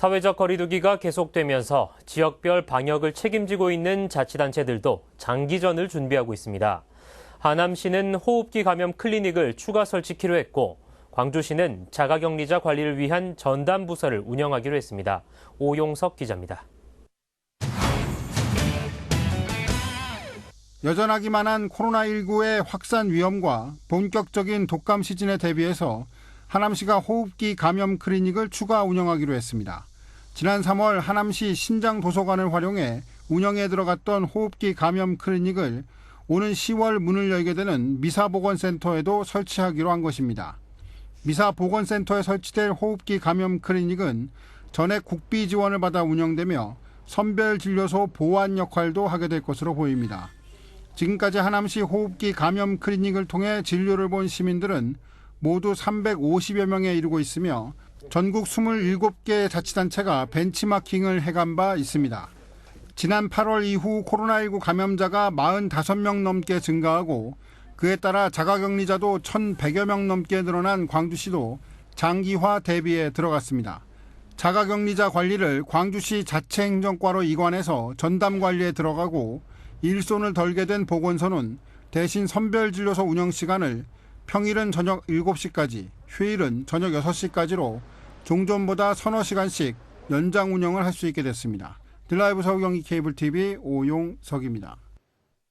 사회적 거리두기가 계속되면서 지역별 방역을 책임지고 있는 자치단체들도 장기전을 준비하고 있습니다. 하남시는 호흡기 감염 클리닉을 추가 설치키로 했고 광주시는 자가격리자 관리를 위한 전담 부서를 운영하기로 했습니다. 오용석 기자입니다. 여전하기만 한 코로나19의 확산 위험과 본격적인 독감 시즌에 대비해서 하남시가 호흡기 감염 클리닉을 추가 운영하기로 했습니다. 지난 3월 하남시 신장 도서관을 활용해 운영에 들어갔던 호흡기 감염 클리닉을 오는 10월 문을 열게 되는 미사보건센터에도 설치하기로 한 것입니다. 미사보건센터에 설치될 호흡기 감염 클리닉은 전액 국비 지원을 받아 운영되며 선별진료소 보완 역할도 하게 될 것으로 보입니다. 지금까지 하남시 호흡기 감염 클리닉을 통해 진료를 본 시민들은 모두 350여 명에 이르고 있으며 전국 27개 자치단체가 벤치마킹을 해간 바 있습니다. 지난 8월 이후 코로나19 감염자가 45명 넘게 증가하고 그에 따라 자가격리자도 1,100여 명 넘게 늘어난 광주시도 장기화 대비에 들어갔습니다. 자가격리자 관리를 광주시 자체행정과로 이관해서 전담 관리에 들어가고 일손을 덜게 된 보건소는 대신 선별진료소 운영 시간을 평일은 저녁 7시까지, 휴일은 저녁 6시까지로 종전보다 서너 시간씩 연장 운영을 할 수 있게 됐습니다. 드라이브 서울 경기 케이블 TV 오용석입니다.